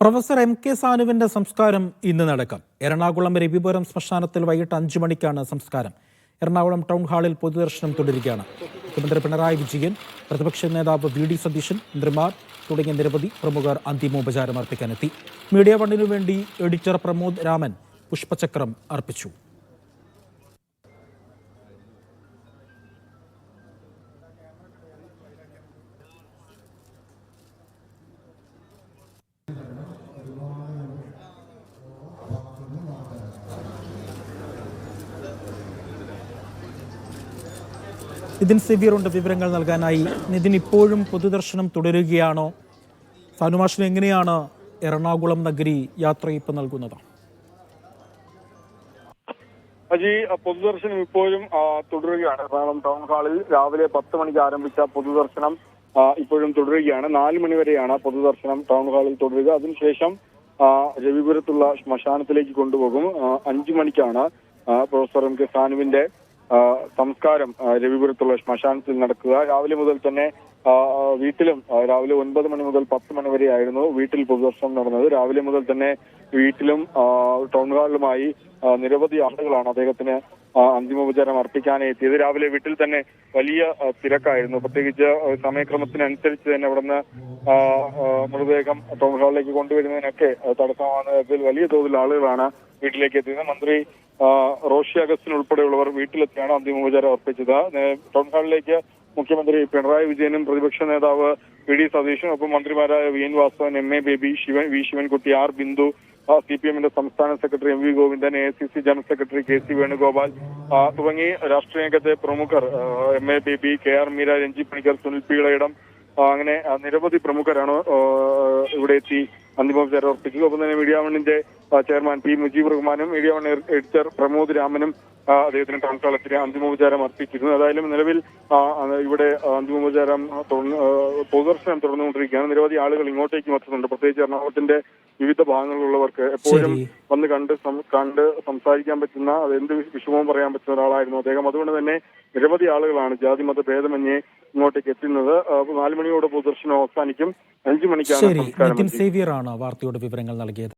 Professor M K സാനുവിന്റെ സംസ്കാരം ഇന്ന് നടക്കും. എറണാകുളം രവിപുരം ശ്മശാനത്തിൽ വൈകിട്ട് അഞ്ചു മണിക്കാണ് സംസ്കാരം. എറണാകുളം ടൗൺ ഹാളിൽ പൊതുദർശനം തുടരുകയാണ്. മുഖ്യമന്ത്രി പിണറായി വിജയൻ പ്രതിപക്ഷ നേതാവ് വി ഡി സതീശൻ മന്ത്രിമാർ തുടങ്ങിയ നിരവധി പ്രമുഖർ അന്തിമോപചാരം അർപ്പിക്കാനെത്തി മീഡിയ വണ്ണിനു വേണ്ടി എഡിറ്റർ പ്രമോദ് രാമൻ പുഷ്പചക്രം അർപ്പിച്ചു. നിതിൻ സെബിയറുണ്ട് വിവരങ്ങൾ നൽകാനായി. നിതിൻ ഇപ്പോഴും പൊതുദർശനം തുടരുകയാണോ? സാനുമാഷിന് എങ്ങനെയാണ് എറണാകുളം നഗരി യാത്രയിപ്പ് നൽകുന്നത്? അജി പൊതുദർശനം ഇപ്പോഴും തുടരുകയാണ്. എറണാകുളം ടൗൺ ഹാളിൽ രാവിലെ പത്ത് മണിക്ക് ആരംഭിച്ച പൊതുദർശനം ഇപ്പോഴും തുടരുകയാണ്. നാല് മണി വരെയാണ് പൊതുദർശനം ടൗൺ ഹാളിൽ തുടരുക. അതിനുശേഷം രവിപുരത്തുള്ള ശ്മശാനത്തിലേക്ക് കൊണ്ടുപോകും. അഞ്ചു മണിക്കാണ് പ്രൊഫസർ എം കെ സാനുവിന്റെ സംസ്കാരം രവിപുരത്തുള്ള ശ്മശാനത്തിൽ നടക്കുക. രാവിലെ മുതൽ തന്നെ വീട്ടിലും രാവിലെ ഒൻപത് മണി മുതൽ പത്ത് മണി വരെയായിരുന്നു വീട്ടിൽ പൊതുദർശനം നടന്നത്. രാവിലെ മുതൽ തന്നെ വീട്ടിലും ടൗൺ ഹാളിലുമായി നിരവധി ആളുകളാണ് അദ്ദേഹത്തിന് അന്തിമോപചാരം അർപ്പിക്കാനായി എത്തിയത്. രാവിലെ വീട്ടിൽ തന്നെ വലിയ തിരക്കായിരുന്നു. പ്രത്യേകിച്ച് സമയക്രമത്തിനനുസരിച്ച് തന്നെ അവിടുന്ന് മൃതദേഹം ടൗൺ ഹാളിലേക്ക് കൊണ്ടുവരുന്നതിനൊക്കെ തടസ്സമാണ്. വലിയ തോതിൽ ആളുകളാണ് വീട്ടിലേക്ക് എത്തിയത്. മന്ത്രി റോഷി അഗസ്റ്റിൻ ഉൾപ്പെടെയുള്ളവർ വീട്ടിലെത്തിയാണ് അന്തിമോപചാരം അർപ്പിച്ചത്. ടൗൺ ഹാളിലേക്ക് മുഖ്യമന്ത്രി പിണറായി വിജയനും പ്രതിപക്ഷ നേതാവ് വി ഡി സതീഷും ഒപ്പം മന്ത്രിമാരായ V N Vasavan M A Baby Sivan V Sivankutty R Bindu C P എമ്മിന്റെ സംസ്ഥാന secretary M V Govindan A C C general secretary K C Venugopal തുടങ്ങി രാഷ്ട്രീയ രംഗത്തെ പ്രമുഖർ M A Baby K R Meera Renji Panicker Sunil P Ilayidam അങ്ങനെ നിരവധി പ്രമുഖരാണ് ഇവിടെ എത്തി അന്തിമോപചാരം അർപ്പിക്കുക. ഒപ്പം തന്നെ മീഡിയ വണ്ണിന്റെ ചെയർമാൻ പി മുജീബ് റഹ്മാനും മീഡിയ വൺ എഡിറ്റർ പ്രമോദ് രാമനും അദ്ദേഹത്തിന് ടൗൺ ഹാളത്തിൽ അന്തിമോപചാരം അർപ്പിച്ചിരുന്നു. ഏതായാലും നിലവിൽ ഇവിടെ അന്തിമോപചാരം പൊതുദർശനം തുടർന്നുകൊണ്ടിരിക്കുകയാണ്. നിരവധി ആളുകൾ ഇങ്ങോട്ടേക്ക് എത്തുന്നുണ്ട്. പ്രത്യേകിച്ച് എറണാകുളത്തിന്റെ വിവിധ ഭാഗങ്ങളിലുള്ളവർക്ക് എപ്പോഴും വന്ന് കണ്ട് കണ്ട് സംസാരിക്കാൻ പറ്റുന്ന എന്ത് വിഷമവും പറയാൻ പറ്റുന്ന ഒരാളായിരുന്നു അദ്ദേഹം. അതുകൊണ്ട് തന്നെ നിരവധി ആളുകളാണ് ജാതി മത ഭേദമന്യേ ഇങ്ങോട്ടേക്ക് എത്തുന്നത്. നാലുമണിയോടെ മണിയോടെ പൊതുദർശനം അവസാനിക്കും. അഞ്ചു മണിക്കാണ് സംസ്കാരം സേവിയറാണ് വാർത്തയുടെ വിവരങ്ങൾ നൽകിയത്.